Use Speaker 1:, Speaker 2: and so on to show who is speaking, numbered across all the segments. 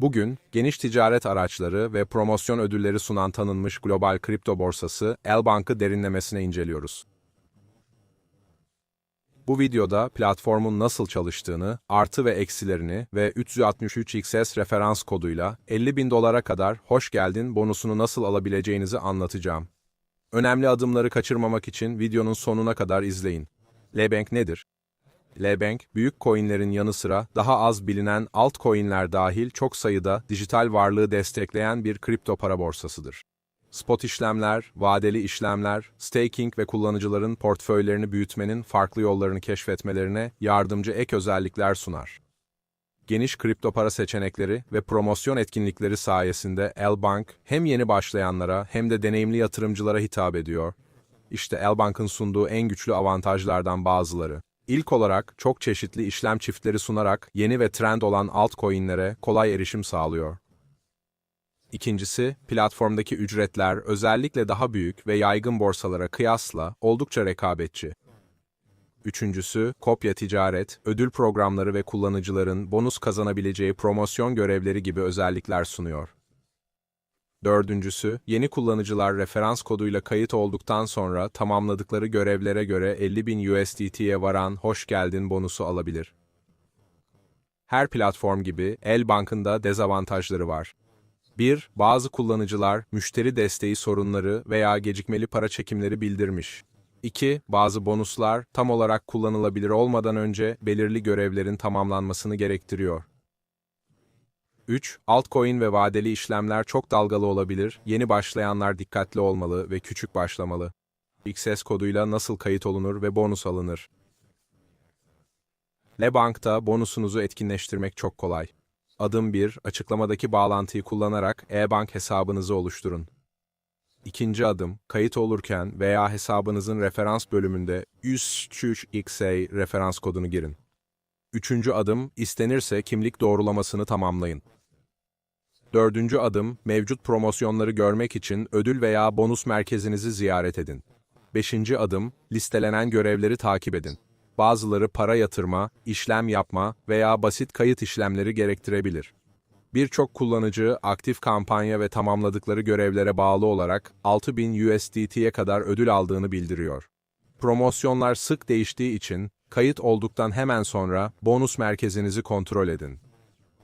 Speaker 1: Bugün, geniş ticaret araçları ve promosyon ödülleri sunan tanınmış global kripto borsası Elbank'ı derinlemesine inceliyoruz. Bu videoda platformun nasıl çalıştığını, artı ve eksilerini ve 363XS referans koduyla 50 bin dolara kadar hoş geldin bonusunu nasıl alabileceğinizi anlatacağım. Önemli adımları kaçırmamak için videonun sonuna kadar izleyin. Lebank nedir? Lebank, büyük coinlerin yanı sıra daha az bilinen altcoin'ler dahil çok sayıda dijital varlığı destekleyen bir kripto para borsasıdır. Spot işlemler, vadeli işlemler, staking ve kullanıcıların portföylerini büyütmenin farklı yollarını keşfetmelerine yardımcı ek özellikler sunar. Geniş kripto para seçenekleri ve promosyon etkinlikleri sayesinde Elbank hem yeni başlayanlara hem de deneyimli yatırımcılara hitap ediyor. İşte Elbank'ın sunduğu en güçlü avantajlardan bazıları. İlk olarak çok çeşitli işlem çiftleri sunarak yeni ve trend olan altcoin'lere kolay erişim sağlıyor. İkincisi, platformdaki ücretler özellikle daha büyük ve yaygın borsalara kıyasla oldukça rekabetçi. Üçüncüsü, kopya ticaret, ödül programları ve kullanıcıların bonus kazanabileceği promosyon görevleri gibi özellikler sunuyor. Dördüncüsü, yeni kullanıcılar referans koduyla kayıt olduktan sonra tamamladıkları görevlere göre 50 bin USDT'ye varan hoş geldin bonusu alabilir. Her platform gibi Elbank'ın da dezavantajları var. 1. Bazı kullanıcılar müşteri desteği sorunları veya gecikmeli para çekimleri bildirmiş. 2. Bazı bonuslar tam olarak kullanılabilir olmadan önce belirli görevlerin tamamlanmasını gerektiriyor. 3. Altcoin ve vadeli işlemler çok dalgalı olabilir, yeni başlayanlar dikkatli olmalı ve küçük başlamalı. XS koduyla nasıl kayıt olunur ve bonus alınır? Lebank'ta bonusunuzu etkinleştirmek çok kolay. Adım 1, açıklamadaki bağlantıyı kullanarak e-bank hesabınızı oluşturun. İkinci adım, kayıt olurken veya hesabınızın referans bölümünde 103XA referans kodunu girin. Üçüncü adım, istenirse kimlik doğrulamasını tamamlayın. Dördüncü adım, mevcut promosyonları görmek için ödül veya bonus merkezinizi ziyaret edin. Beşinci adım, listelenen görevleri takip edin. Bazıları para yatırma, işlem yapma veya basit kayıt işlemleri gerektirebilir. Birçok kullanıcı aktif kampanya ve tamamladıkları görevlere bağlı olarak 6000 USDT'ye kadar ödül aldığını bildiriyor. Promosyonlar sık değiştiği için kayıt olduktan hemen sonra bonus merkezinizi kontrol edin.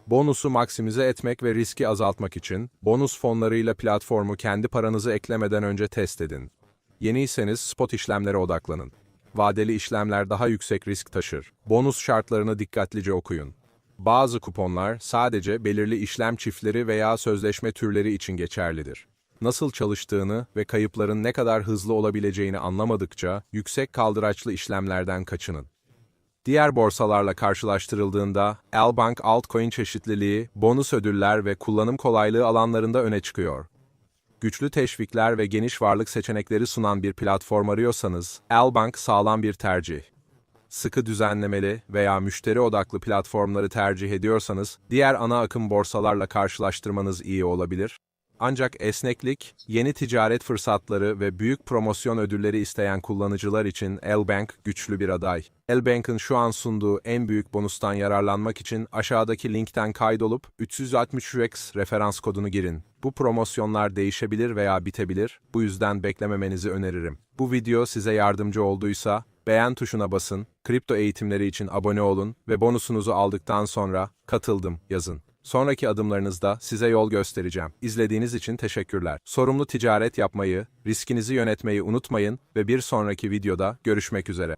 Speaker 1: Bonusu maksimize etmek ve riski azaltmak için bonus fonlarıyla platformu kendi paranızı eklemeden önce test edin. Yeniyseniz spot işlemlere odaklanın. Vadeli işlemler daha yüksek risk taşır. Bonus şartlarını dikkatlice okuyun. Bazı kuponlar sadece belirli işlem çiftleri veya sözleşme türleri için geçerlidir. Nasıl çalıştığını ve kayıpların ne kadar hızlı olabileceğini anlamadıkça yüksek kaldıraçlı işlemlerden kaçının. Diğer borsalarla karşılaştırıldığında Elbank altcoin çeşitliliği, bonus ödüller ve kullanım kolaylığı alanlarında öne çıkıyor. Güçlü teşvikler ve geniş varlık seçenekleri sunan bir platform arıyorsanız, Elbank sağlam bir tercih. Sıkı düzenlemeli veya müşteri odaklı platformları tercih ediyorsanız, diğer ana akım borsalarla karşılaştırmanız iyi olabilir. Ancak esneklik, yeni ticaret fırsatları ve büyük promosyon ödülleri isteyen kullanıcılar için Elbank güçlü bir aday. Elbank'ın şu an sunduğu en büyük bonustan yararlanmak için aşağıdaki linkten kaydolup 360UX referans kodunu girin. Bu promosyonlar değişebilir veya bitebilir, bu yüzden beklememenizi öneririm. Bu video size yardımcı olduysa beğen tuşuna basın, kripto eğitimleri için abone olun ve bonusunuzu aldıktan sonra katıldım yazın. Sonraki adımlarınızda size yol göstereceğim. İzlediğiniz için teşekkürler. Sorumlu ticaret yapmayı, riskinizi yönetmeyi unutmayın ve bir sonraki videoda görüşmek üzere.